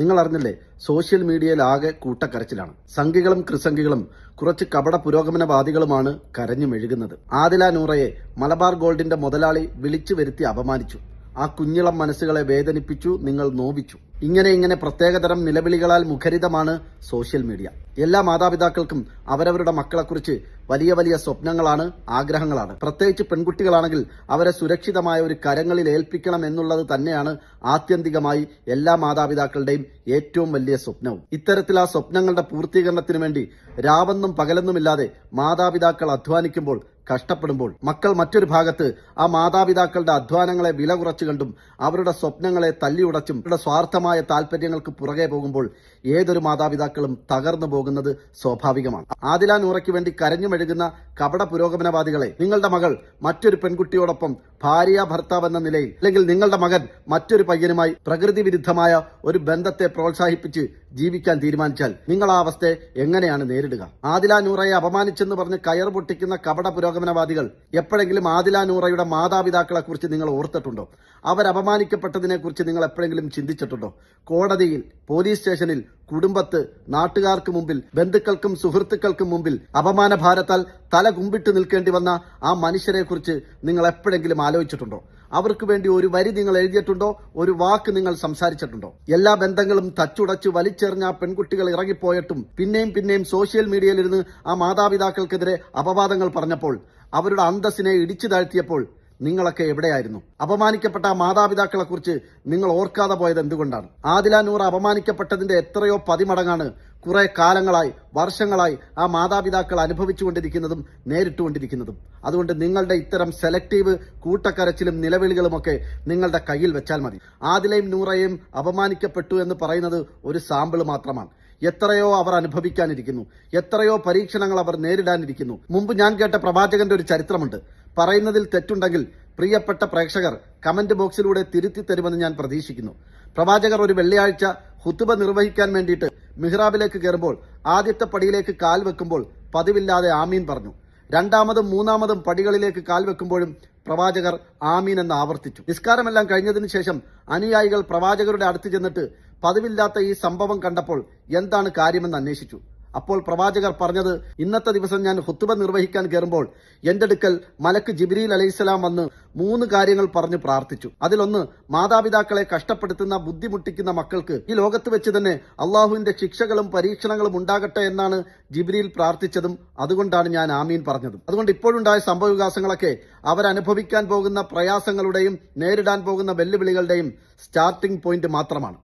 നിങ്ങൾ അറിഞ്ഞില്ലേ സോഷ്യൽ മീഡിയയിൽ ആകെ കൂട്ടക്കരച്ചിലാണ്. സംഘികളും ക്രിസംഘികളും കുറച്ച് കപട പുരോഗമനവാദികളുമാണ് കരഞ്ഞു മെഴുകുന്നത് ആദില നൂറയെ മലബാർ ഗോൾഡിന്റെ മുതലാളി വിളിച്ചു വരുത്തി അപമാനിച്ചു. ആ കുഞ്ഞിളം മനസ്സുകളെ വേദനിപ്പിച്ചു നിങ്ങൾ നോവിച്ചു. ഇങ്ങനെ ഇങ്ങനെ പ്രത്യേകതരം നിലവിളികളാൽ മുഖരിതമാണ് സോഷ്യൽ മീഡിയ. എല്ലാ മാതാപിതാക്കൾക്കും അവരവരുടെ മക്കളെക്കുറിച്ച് വലിയ വലിയ സ്വപ്നങ്ങളാണ് ആഗ്രഹങ്ങളാണ്. പ്രത്യേകിച്ച് പെൺകുട്ടികളാണെങ്കിൽ അവരെ സുരക്ഷിതമായ ഒരു കരങ്ങളിൽ ഏൽപ്പിക്കണം എന്നുള്ളത് തന്നെയാണ് ആത്യന്തികമായി എല്ലാ മാതാപിതാക്കളുടെയും ഏറ്റവും വലിയ സ്വപ്നവും. ഇത്തരത്തിൽ ആ സ്വപ്നങ്ങളുടെ പൂർത്തീകരണത്തിനു വേണ്ടി രാവെന്നും പകലെന്നുമില്ലാതെ മാതാപിതാക്കൾ അധ്വാനിക്കുമ്പോൾ കഷ്ടപ്പെടുമ്പോൾ മക്കൾ മറ്റൊരു ഭാഗത്ത് ആ മാതാപിതാക്കളുടെ അധ്വാനങ്ങളെ വില കുറച്ചു കണ്ടും അവരുടെ സ്വപ്നങ്ങളെ തല്ലിയുടച്ചും അവരുടെ സ്വാർത്ഥമായ താല്പര്യങ്ങൾക്ക് പുറകെ പോകുമ്പോൾ ഏതൊരു മാതാപിതാക്കളും തകർന്നു പോകുന്നത് സ്വാഭാവികമാണ്. ആദില നൂറയ്ക്ക് വേണ്ടി കരഞ്ഞുമെഴുകുന്ന കപട പുരോഗമനവാദികളെ നിങ്ങളുടെ മകൾ മറ്റൊരു പെൺകുട്ടിയോടൊപ്പം ഭാര്യ ഭർത്താവ് എന്ന നിലയിൽ അല്ലെങ്കിൽ നിങ്ങളുടെ മകൻ മറ്റൊരു പയ്യനുമായി പ്രകൃതി വിരുദ്ധമായ ഒരു ബന്ധത്തെ പ്രോത്സാഹിപ്പിച്ച് ജീവിക്കാൻ തീരുമാനിച്ചാൽ നിങ്ങൾ ആ അവസ്ഥയെ എങ്ങനെയാണ് നേരിടുക? ആദില നൂറയെ അപമാനിച്ചെന്ന് പറഞ്ഞ് കയർ പൊട്ടിക്കുന്ന കപട പുരോഗമനവാദികൾ എപ്പോഴെങ്കിലും ആദില നൂറയുടെ മാതാപിതാക്കളെ കുറിച്ച് നിങ്ങൾ ഓർത്തിട്ടുണ്ടോ? അവർ അപമാനിക്കപ്പെട്ടതിനെ കുറിച്ച് നിങ്ങൾ എപ്പോഴെങ്കിലും ചിന്തിച്ചിട്ടുണ്ടോ? കോടതിയിൽ പോലീസ് സ്റ്റേഷനിൽ കുടുംബത്ത് നാട്ടുകാർക്ക് മുമ്പിൽ ബന്ധുക്കൾക്കും സുഹൃത്തുക്കൾക്കും മുമ്പിൽ അപമാന ഭാരത്താൽ തല കുമ്പിട്ട് നിൽക്കേണ്ടി വന്ന ആ മനുഷ്യരെ കുറിച്ച് നിങ്ങൾ എപ്പോഴെങ്കിലും ആലോചിച്ചിട്ടുണ്ടോ? അവർക്ക് വേണ്ടി ഒരു വരി നിങ്ങൾ എഴുതിയിട്ടുണ്ടോ? ഒരു വാക്ക് നിങ്ങൾ സംസാരിച്ചിട്ടുണ്ടോ? എല്ലാ ബന്ധങ്ങളും തച്ചുടച്ച് വലിച്ചെറിഞ്ഞ പെൺകുട്ടികൾ ഇറങ്ങിപ്പോയിട്ടും പിന്നെയും പിന്നെയും സോഷ്യൽ മീഡിയയിലിരുന്ന് ആ മാതാപിതാക്കൾക്കെതിരെ അപവാദങ്ങൾ പറഞ്ഞപ്പോൾ അവരുടെ അന്തസ്സിനെ ഇടിച്ചു താഴ്ത്തിയപ്പോൾ നിങ്ങളൊക്കെ എവിടെയായിരുന്നു? അപമാനിക്കപ്പെട്ട മാതാപിതാക്കളെ കുറിച്ച് നിങ്ങൾ ഓർക്കാതെ പോയത് എന്തുകൊണ്ടാണ്? ആദില നൂർ അപമാനിക്കപ്പെട്ടതിന്റെ എത്രയോ പതിമടങ്ങാണ് കുറെ കാലങ്ങളായി വർഷങ്ങളായി ആ മാതാപിതാക്കൾ അനുഭവിച്ചുകൊണ്ടിരിക്കുന്നതും നേരിട്ടുകൊണ്ടിരിക്കുന്നതും. അതുകൊണ്ട് നിങ്ങളുടെ ഇത്തരം സെലക്റ്റീവ് കൂട്ടക്കരച്ചിലും നിലവിളികളുമൊക്കെ നിങ്ങളുടെ കയ്യിൽ വെച്ചാൽ മതി. ആദിലയും നൂറയും അപമാനിക്കപ്പെട്ടു എന്ന് പറയുന്നത് ഒരു സാമ്പിൾ മാത്രമാണ്. എത്രയോ അവർ അനുഭവിക്കാനിരിക്കുന്നു. എത്രയോ പരീക്ഷണങ്ങൾ അവർ നേരിടാനിരിക്കുന്നു. മുമ്പ് ഞാൻ കേട്ട പ്രവാചകന്റെ ഒരു ചരിത്രമുണ്ട്. പറയുന്നതിൽ തെറ്റുണ്ടെങ്കിൽ പ്രിയപ്പെട്ട പ്രേക്ഷകർ കമന്റ് ബോക്സിലൂടെ തിരുത്തി തരുമെന്ന് ഞാൻ പ്രതീക്ഷിക്കുന്നു. പ്രവാചകർ ഒരു വെള്ളിയാഴ്ച ഹുത്തുബ നിർവഹിക്കാൻ വേണ്ടിയിട്ട് മിഹ്റാബിലേക്ക് കയറുമ്പോൾ ആദ്യത്തെ പടിയിലേക്ക് കാൽ വെക്കുമ്പോൾ പതിവില്ലാതെ ആമീൻ പറഞ്ഞു. രണ്ടാമതും മൂന്നാമതും പടികളിലേക്ക് കാൽ വെക്കുമ്പോഴും പ്രവാചകർ ആമീൻ എന്ന് ആവർത്തിച്ചു. നിസ്കാരമെല്ലാം കഴിഞ്ഞതിന് ശേഷം അനുയായികൾ പ്രവാചകരുടെ അടുത്ത് ചെന്നിട്ട് പതിവില്ലാത്ത ഈ സംഭവം കണ്ടപ്പോൾ എന്താണ് കാര്യമെന്ന് അന്വേഷിച്ചു. അപ്പോൾ പ്രവാചകർ പറഞ്ഞത് ഇന്നത്തെ ദിവസം ഞാൻ ഹുത്തുബ നിർവഹിക്കാൻ കയറുമ്പോൾ എന്റെ അടുക്കൽ മലക്ക് ജിബ്രീൽ അലൈഹിസ്സലാം വന്ന് മൂന്ന് കാര്യങ്ങൾ പറഞ്ഞ് പ്രാർത്ഥിച്ചു. അതിലൊന്ന് മാതാപിതാക്കളെ കഷ്ടപ്പെടുത്തുന്ന ബുദ്ധിമുട്ടിക്കുന്ന മക്കൾക്ക് ഈ ലോകത്ത് വെച്ച് തന്നെ അള്ളാഹുവിന്റെ ശിക്ഷകളും പരീക്ഷണങ്ങളും ഉണ്ടാകട്ടെ എന്നാണ് ജിബ്രീൽ പ്രാർത്ഥിച്ചതും അതുകൊണ്ടാണ് ഞാൻ ആമീൻ പറഞ്ഞതും. അതുകൊണ്ട് ഇപ്പോഴുണ്ടായ സംഭവവികാസങ്ങളൊക്കെ അവരനുഭവിക്കാൻ പോകുന്ന പ്രയാസങ്ങളുടെയും നേരിടാൻ പോകുന്ന വെല്ലുവിളികളുടെയും സ്റ്റാർട്ടിംഗ് പോയിന്റ് മാത്രമാണ്.